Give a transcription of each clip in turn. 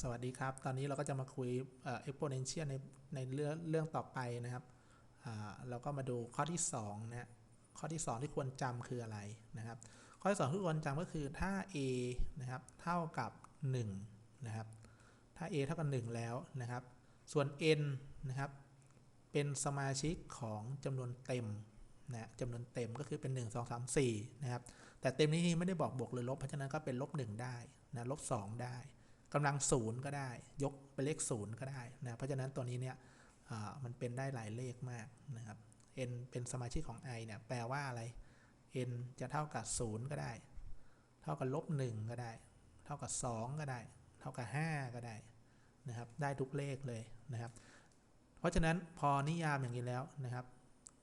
สวัสดีครับ ตอนนี้เราก็จะมาคุยเอ่อ exponential ในในเรื่องเรื่องต่อไปนะครับ เราก็มาดูข้อที่2นะข้อที่ 2 ที่ควรจำคืออะไรนะครับ ข้อที่ 2 ที่ควรจำก็คือถ้า a นะครับเท่ากับ1นะครับ ถ้า a เท่ากับ 1 แล้วนะครับ ส่วน n นะครับ เป็นสมาชิกของจำนวนเต็มนะจำนวนเต็มก็คือเป็น 1 2 3 4นะครับ แต่เต็มนี้ไม่ได้บอกบวกหรือลบ เพราะฉะนั้นก็เป็นลบ 1 ได้นะลบ 2 ได้ กำลังศูนย์ก็ได้ ยกเป็นเลขศูนย์ก็ได้นะเพราะฉะนั้นตัวนี้เนี่ยมันเป็นได้หลายเลขมากนะครับ n เป็นสมาชิกของ i เนี่ยแปลว่าอะไร n จะเท่ากับ 0 ก็ได้ เท่ากับลบ1ก็ได้ เท่ากับ 2 ก็ได้ เท่ากับ 5 ก็ได้นะครับ ได้ทุกเลขเลยนะครับ เพราะฉะนั้นพอนิยามอย่างนี้แล้วนะครับ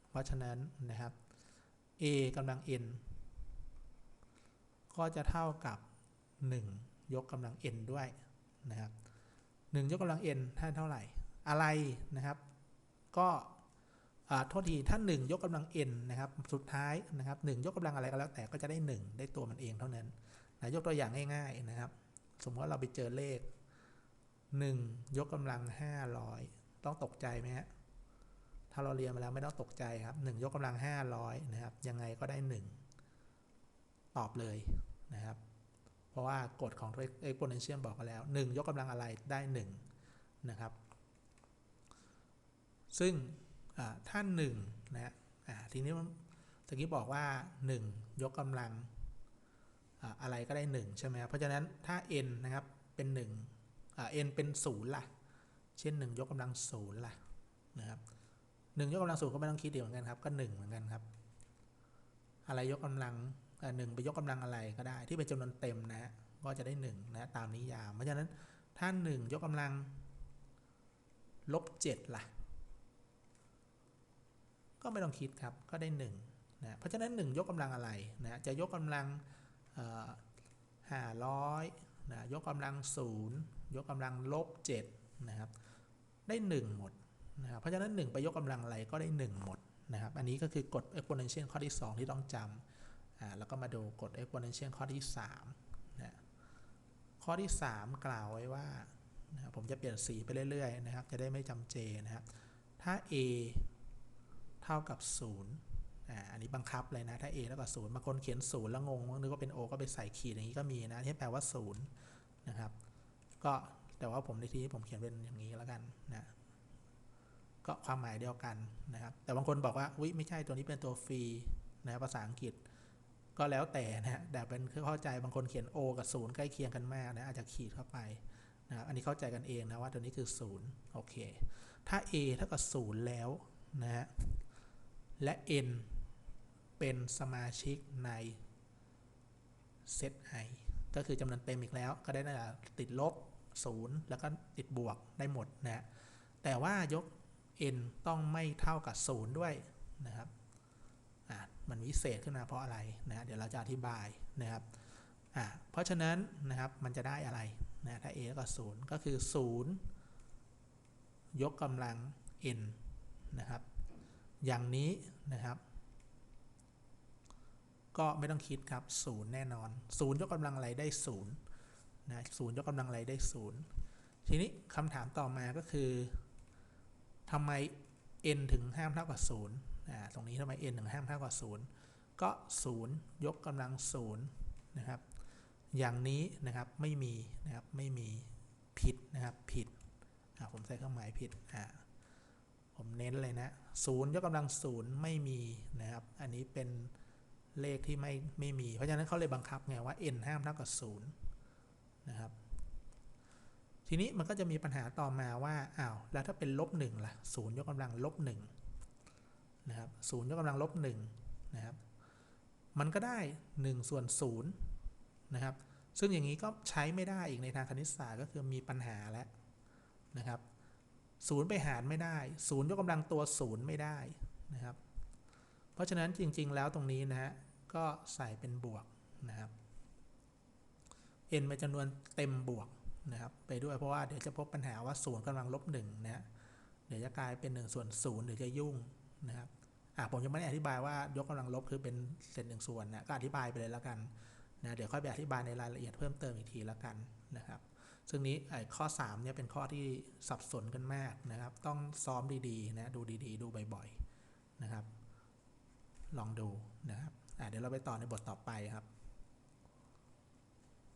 เพราะฉะนั้นนะครับ a กำลัง n ก็จะเท่ากับ 1 ยกกำลัง n ด้วย นะครับ1ยกกำลัง n ท่าเท่าไหร่ อะไรนะครับ ก็โทษทีถ้า1ยกกำลัง n นะครับสุดท้ายนะครับ1ยกกำลังอะไรก็แล้วแต่ก็จะได้ 1 ได้ตัวมันเองเท่านั้นนะยกตัวอย่างง่ายๆนะครับ สมมติว่าเราไปเจอเลข 1 ยกกำลัง 500 ต้องตกใจไหมฮะถ้าเราเรียนมาแล้วไม่ต้องตกใจครับ 1 ยกกำลัง 500 นะครับ ยังไงก็ได้ 1 ตอบเลยนะครับ ราะว่ากฎของ exponential บอกกันแล้ว 1 ยกกำลังอะไรได้ 1 นะครับ ซึ่งอ่าถ้า1นะฮะทีนี้ตะกี้บอกว่า 1 ยกกำลังอะไรก็ได้ 1 ใช่ไหมครับเพราะฉะนั้นถ้า n นะครับ เป็น1อ่า n เป็น 0 ล่ะ เช่น 1 ยกกำลัง 0 ล่ะนะครับ1ยกกำลัง 0 ก็ไม่ต้องคิดเดียวเหมือนกันครับ ก็ 1 เหมือนกันครับ อะไรยกกำลัง หนึ่งไปยกกำลังอะไรก็ได้ ที่เป็นจำนวนเต็มนะฮะก็จะได้1นะตามนิยาม เพราะฉะนั้นถ้า 1 ยกกำลังลบ7ล่ะ ก็ไม่ต้องคิดครับก็ได้1นะเพราะฉะนั้น 1 ยกกำลังอะไรนะจะยกกำลังห้าร้อยนะยกกำลัง0ยกกำลังลบ7นะครับได้ 1 หมดนะเพราะฉะนั้น 1 ไปยกกำลังอะไรก็ได้ 1 หมดนะครับ อันนี้ก็คือกฎ exponential ข้อที่ 2 ที่ต้องจำ อ่าแล้วก็มาดูกฎ exponential ข้อที่3นะข้อที่ 3 กล่าวไว้ว่านะผมจะเปลี่ยนสีไปเรื่อยๆนะครับ จะได้ไม่จำเจนะครับ ถ้า a เท่ากับ0อ่าอันนี้บังคับเลยนะ ถ้า a เท่ากับ0บางคนเขียน0แล้วงงนึกว่าเป็น o ก็ไปใส่ขีดอย่างนี้ก็มีนะที่แปลว่า0นะครับ ก็แต่ว่าผมในที่นี้ผมเขียนเป็นอย่างนี้แล้วกันนะก็ความหมายเดียวกันนะครับ แต่บางคนบอกว่า อุ้ยไม่ใช่ตัวนี้เป็นตัวฟรีนะภาษาอังกฤษ ก็แล้วแต่นะฮะแต่เป็นเข้าใจบางคนเขียน o กับ 0 ใกล้เคียงกันมากนะอาจจะขีดเข้าไปนะครับอันนี้เข้าใจกันเองนะว่าตัวนี้คือ 0 โอเค ถ้า a เท่ากับ 0 แล้วนะฮะ และ n เป็นสมาชิกในเซต i ก็คือจำนวนเต็มอีกแล้ว ก็ได้ตั้งแต่ติดลบ 0 แล้วก็ติดบวกได้หมดนะแต่ว่ายก n ต้องไม่เท่ากับ 0 ด้วยนะครับ มันวิเศษขึ้นมาเพราะอะไรนะเดี๋ยวเราจะอธิบายนะครับอ่าเพราะฉะนั้นนะครับมันจะได้อะไรนะถ้า a เท่ากับ0ก็คือ0ยกกำลัง n นะครับ อย่างนี้นะครับ ก็ไม่ต้องคิดครับ0แน่นอน0ยกกำลังอะไรได้0นะ0ยกกำลังอะไรได้0ทีนี้คำถามต่อมาก็คือทำไม n ถึงห้ามเท่ากับ0อ่า ตรงนี้ทำไม n ถึงห้ามเท่ากับ 0 ก็ 0 ยกกำลัง 0 นะครับ อย่างนี้นะครับไม่มีนะครับไม่มีผิดนะครับผิดผมใส่เครื่องหมายผิดอ่าผมเน้นเลยนะศูนย์ยกกำลังศูนย์ไม่มีนะครับ อันนี้เป็นเลขที่ไม่ไม่มี เพราะฉะนั้นเขาเลยบังคับไงว่า n ห้ามเท่ากับศูนย์นะครับ ทีนี้มันก็จะมีปัญหาต่อมาว่าอ้าวแล้วถ้าเป็นลบหนึ่งล่ะศูนย์ยกกำลังลบหนึ่ง นะครับศูนย์ยกกำลังลบหนึ่งนะครับ มันก็ได้หนึ่งส่วนศูนย์นะครับ ซึ่งอย่างนี้ก็ใช้ไม่ได้อีกในทางคณิตศาสตร์ก็คือมีปัญหาแล้วนะครับศูนย์ไปหารไม่ได้ศูนย์ยกกำลังตัวศูนย์ไม่ได้นะครับ เพราะฉะนั้นจริง ๆ แล้วตรงนี้นะฮะก็ใส่เป็นบวกนะครับ n เป็นจำนวนเต็มบวกนะครับ ไปด้วยเพราะว่าเดี๋ยวจะพบปัญหาว่าศูนย์กำลังลบหนึ่งนะฮะเดี๋ยวจะกลายเป็น1ส่วนศูนย์เดี๋ยวจะยุ่งนะครับ่ะผมยังไม่ได้อธิบายว่ายกกำลังลบคือเป็นเศษหนึ่งส่วนนะก็อธิบายไปเลยแล้วกันนะเดี๋ยวค่อยไปอธิบายในรายละเอียดเพิ่มเติมอีกทีแล้วกันนะครับ ซึ่งนี้ข้อ3เนี่ยเป็นข้อที่สับสนกันมากนะครับ ต้องซ้อมดีๆนะดูดีๆ ดูบ่อยๆนะครับ ลองดูนะครับเดี๋ยวเราไปต่อในบทต่อไปครับ